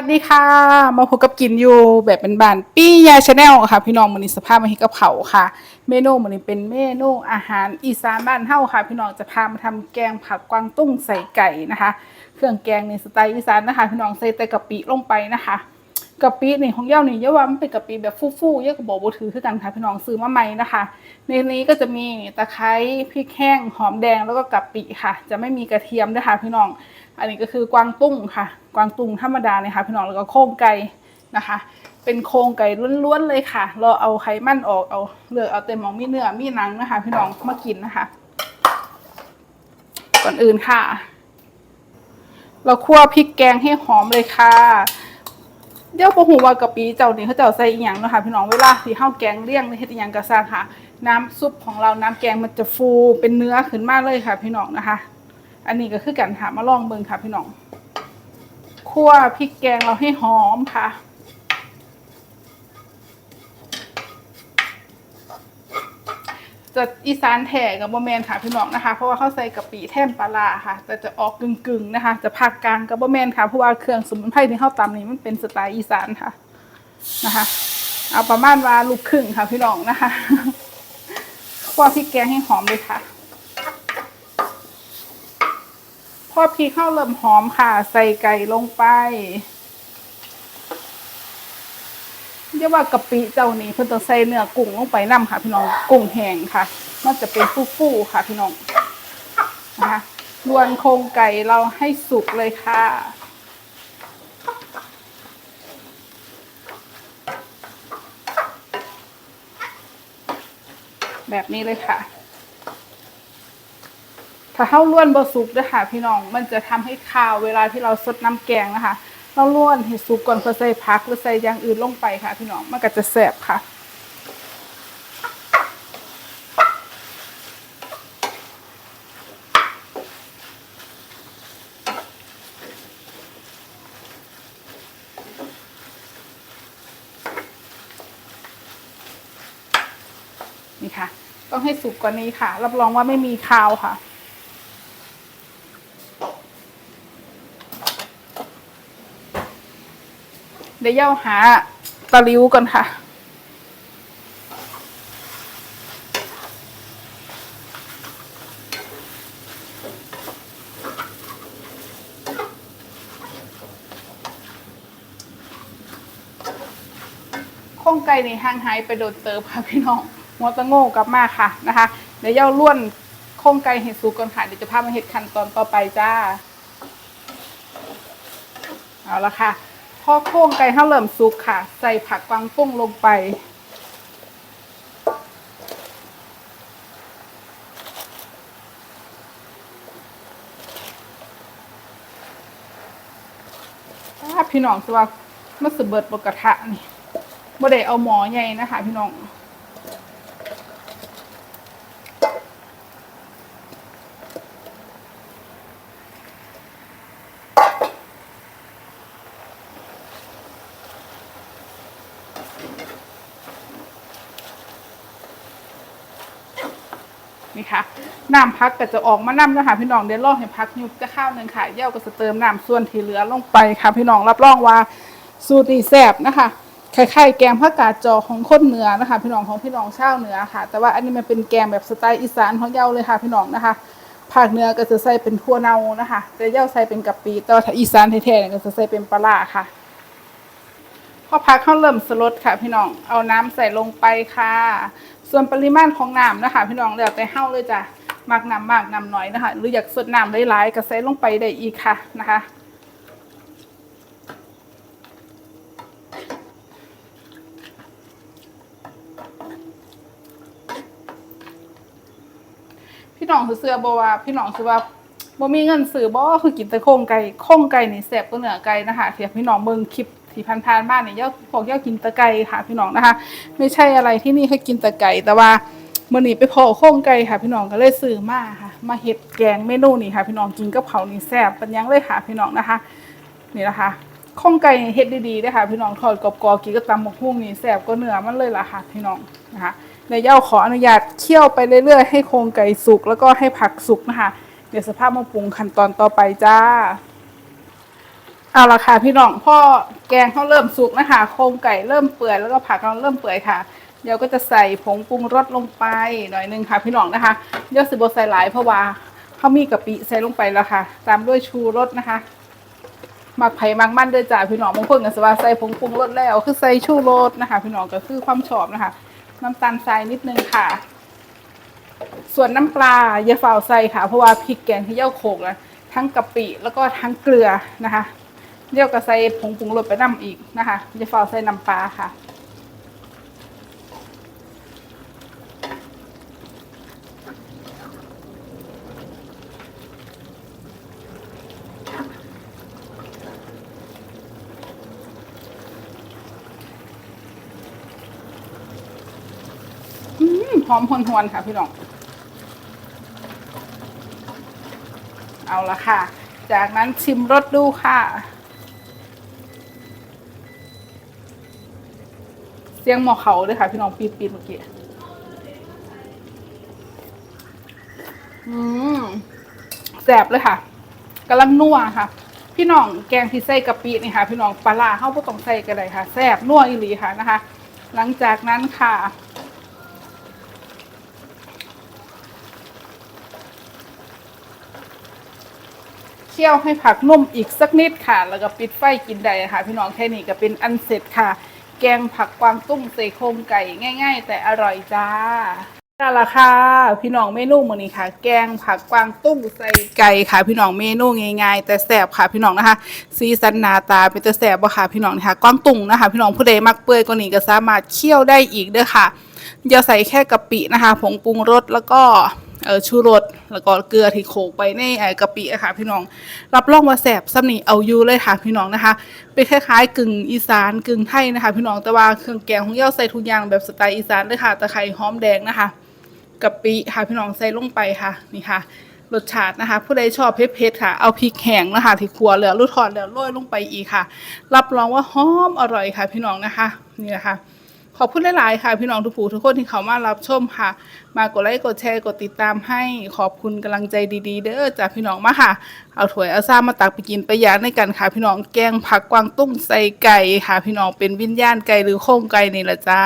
สวัสดีค่ะ มาพบกับกินอยู่แบบเป็นบานปี้ยาชาแนลค่ะ พี่น้องมันนี้สภาพมาให้กับเขาค่ะ เมนูมันนี้เป็นเมนูอาหารอีสานบ้านเฮาค่ะ พี่น้องจะพามาทำแกงผักกวางตุ้งใส่ไก่นะคะ เครื่องแกงในสไตล์อีสานนะคะ พี่น้องใส่แต่กะปิลงไปนะคะกะปินี่ของเย้านี่เยาว่ามันเป็นกะปิแบบฟู่ๆเยอะกับบอกบถือคือกันค่ะพี่น้องซื้อมาใหม่นะคะ ในนี้ก็จะมีตะไคร้พริกแห้งหอมแดงแล้วก็กะปิค่ะ จะไม่มีกระเทียมด้วยค่ะพี่น้อง อันนี้ก็คือกวางตุ้งค่ะ กวางตุ้งธรรมดาเนี่ยค่ะพี่น้องแล้วก็โครงไก่นะคะ เป็นโครงไก่ล้วนๆเลยค่ะ เราเอาไขมันออกเอาเลือกเอาแต่หมองมีเนื้อมีหนังนะคะ พี่น้องมากินนะคะ ก่อนอื่นค่ะ เราคั่วพริกแกงให้หอมเลยค่ะเดี๋ยวปูหูว่ากะปิเจ้านี่เขาเจ้าใส่อีหยังเนาะคะพี่น้องเวลาที่ข้าวแกงเลี่ยงในเฮ็ดอีหยังกระซ่าค่ะ น้ำซุปของเราน้ำแกงมันจะฟูเป็นเนื้อขึ้นมากเลยค่ะ พี่น้องนะคะ อันนี้ก็คือกันค่ะมาลองเบิ่งค่ะพี่น้องคั่วพริกแกงเราให้หอมค่ะ จะอีสานแท้กับโมแมนค่ะพี่น้องนะคะ เพราะว่าเขาใส่กะปิแท่นปลาร้าค่ะ แต่จะออกกึ่งๆนะคะ จะภาคกลางกับโมแมนค่ะเพราะว่าเครื่องสมุนไพรที่เข้าตำนี่มันเป็นสไตล์อีสานค่ะนะคะเอาประมาณว่าลูกครึ่งค่ะพี่น้องนะคะคั่วพริกแกงให้หอมเลยค่ะ พอพริกข้าวเริ่มหอมค่ะ ใส่ไก่ลงไปเรียกว่ากะปิเจ้านี้เพิ่นต้องใส่เนื้อกุ้งลงไปนํค่ะ พี่น้องกุ้งแห้งค่ะมันจะเป็นฟู่ๆค่ะ พี่น้องนะคะรวนโครงไก่เราให้สุกเลยค่ะแบบนี้เลยค่ะ ถ้าเข้าล้วนบะสุกนะคะพี่น้องมันจะทำให้คาวเวลาที่เราซดน้ำแกงนะคะเราล้วนให้สุกก่อนเพื่อใส่พักหรือใส่อย่างอื่นลงไปค่ะ พี่น้องมันก็จะแสบค่ะนี่ค่ะ ต้องให้สุกกว่านี้ค่ะ รับรองว่าไม่มีคาวค่ะ เดี๋ยวเย่าหาตะลิ้วก่อนค่ะโครงไก่นี่ห่างหายไปโดดเติบค่ะพี่น้องหัวตะโง่กลับมาค่ะนะคะ เดี๋ยวเย่าล้วนโครงไก่เห็ดสุกก่อนค่ะ เดี๋ยวจะพามาเห็ดขั้นตอนต่อไปจ้า เอาละค่ะ อโค้งไก่ห้าเหลิ่มสุกค่ะ ใส่ผักกวางตุ้งลงไปถ้าพี่น้องสว่ามันสเบิดบกระทะนี่บ่ได้เอาหมอใหญ่นะคะ พี่น้อง นี่ค่ะน้ำพักก็จะออกมาน้ำนะคะพี่น้องเดี๋ยวรอให้พักยุบจะข้าวหนึ่งค่ะเย่าก็จะเติมน้ำส่วนที่เหลือลงไปค่ะ พี่น้องรับรองว่าสูตรนี่แซ่บนะคะคล้ายๆแกงผักกาดจอของคนเหนือนะคะ พี่น้องของพี่น้องชาวเหนือค่ะ แต่ว่าอันนี้มันเป็นแกงแบบสไตล์อีสานของเย่าเลยค่ะ พี่น้องนะคะภาคเหนือก็จะใส่เป็นทั่วเนานะคะแต่เย่าใส่เป็นกะปิแต่ว่าถ้าอีสานแท้ๆก็จะใส่เป็นปลาค่ะ พอพักเขาเริ่มสลดค่ะ พี่น้อง เอาน้ำใส่ลงไปค่ะ ส่วนปริมาณของน้ำนะคะ พี่น้องแล้วแต่เฮาเลยจ้ะมากน้ำมากน้ำน้อยนะคะ หรืออยากสดน้ำหลายๆก็ใส่ลงไปได้อีกค่ะนะคะพี่น้องคือเสื้อบว่าพี่น้องคือว่าบ่มีเงินซื้อบ่คือกินแต่โครงไก่โครงไก่นี่แซ่บกว่าเนื้อไก่นะคะเทียบพี่น้องเบิ่งคลิป ที่ผ่านๆมาเนี่ยย่าพวกย่ากินต่ไก่ค่ะพี่น้องนะคะ ไม่ใช่อะไรที่นี่คือกินต่ไก่แต่ว่ามื้อนี้ไปพอโครงไก่ค่ะ พี่น้องก็เลยซื้อมาค่ะ มาเฮ็ดแกงเมนูนี้ค่ะ พี่น้องกินกับเผานี่แซ่บเป็นยังเลยค่ะ พี่น้องนะคะ นี่นะคะโครงไก่เฮ็ดดีๆเด้ค่ะพี่น้องทอดกรอบๆกินกับตำหมกฮุ่งนี่แซ่บกว่าเนื้อมันเลยล่ะค่ะพี่น้องนะคะเดี๋ยวย่าขออนุญาตเคี่ยวไปเรื่อยๆให้โครงไก่สุกแล้วก็ให้ผักสุกนะคะ เดี๋ยวสภาพมาปรุงขั้นตอนต่อไปจ้า เอาละค่ะพี่น้องพ่อแกงเขาเริ่มสุกนะคะโครงไก่เริ่มเปื่อยแล้วก็ผักเราเริ่มเปื่อยค่ะ เดี๋ยวก็จะใส่ผงปรุงรสลงไปหน่อยนึงค่ะ พี่น้องนะคะเดี๋ยวสิบใส่หลายเพราะว่าเขามีกะปิใส่ลงไปแล้วค่ะ ตามด้วยชูรสนะคะหมักไผ่มักมันด้วยจ้าพี่น้องบางคนก็สว่าใส่ผงปรุงรสแล้วคือใส่ชูรสนะคะ พี่น้องก็คือความชอบนะคะ น้ำตาลทรายนิดนึงค่ะ ส่วนน้ำปลาอย่าฝ่าใส่ค่ะ เพราะว่าพริกแกงที่เย่าโขกนะทั้งกะปิแล้วก็ทั้งเกลือนะคะ เดี๋ยวก็ใส่ผงปรุงรสไปน้ำอีกนะคะอย่าฝ่าใส่น้ำปลาค่ะ อืมหอมหวนๆค่ะพี่น้อง เอาละค่ะ จากนั้นชิมรสดูค่ะ เสียงหมอเขาด้วยค่ะ พี่น้องปีดๆเมื่อกี้อืมแสบเลยค่ะกำลังนัวค่ะ พี่น้องแกงที่ใส่กะปินี่ค่ะ พี่น้องปลาร้าเข้าก็ต้องใส่กันเลยค่ะแสบนัวอีหลีค่ะนะคะ หลังจากนั้นค่ะเคี่ยวให้ผักนุ่มอีกสักนิดค่ะ แล้วก็ปิดไฟกินได้ค่ะ พี่น้องแค่นี้ก็เป็นอันเสร็จค่ะ แกงผักกวางตุ้งใส่โครงไก่ง่าย ๆ แต่อร่อยจ้านั่นละค่ะพี่น้องเมนูมื้อนี้ค่ะ แกงผักกวางตุ้งใส่ไก่ค่ะ พี่น้องเมนูง่ายๆแต่แซ่บค่ะพี่น้องนะคะสีสันนาตาเป็นแต่แซ่บบ่ค่ะพี่น้องนะคะกวางตุ้งนะคะ พี่น้องผู้ใดมักเปื่อยกว่านี้ก็สามารถเคี่ยวได้อีกเด้อค่ะอย่าใส่แค่กะปินะคะ ผงปรุงรสแล้วก็ เออชูรสแล้วก็เกลือที่โขกไปในไอกะปิอะค่ะพี่น้อง รับรองว่าแสบซ้ำนี่เอาอยู่เลยค่ะพี่น้องนะคะเป็นคล้ายๆกึ่งอีสานกึ่งไทยนะคะ พี่น้องแต่ว่าเครื่องแกงของเย้าใส่ทุกอย่างแบบสไตล์อีสานเลยค่ะตะไคร้หอมแดงนะคะกะปิค่ะพี่น้องใส่ลงไปค่ะนี่ค่ะรสชาตินะคะ ผู้ใดชอบเผ็ดๆค่ะ เอาพริกแห้งนะคะที่ขัวเหลือรูดทอดแล้วโรยลงไปอีกค่ะ รับรองว่าหอมอร่อยค่ะ พี่น้องนะคะ นี่นะคะ ขอบคุณหลาย ๆ ค่ะ พี่น้องทุกผู้ทุกคนที่เขามารับชมค่ะ มากดไลค์กดแชร์กดติดตามให้ขอบคุณกำลังใจดี ๆ เด้อจากพี่น้องมาค่ะ เอาถวยเอาซ่ามาตักไปกินไปยานในกันค่ะ พี่น้องแกงผักกวางตุ้งใส่ไก่ค่ะ พี่น้องเป็นวิญญาณไก่หรือโค้งไก่นี่แหละจ้า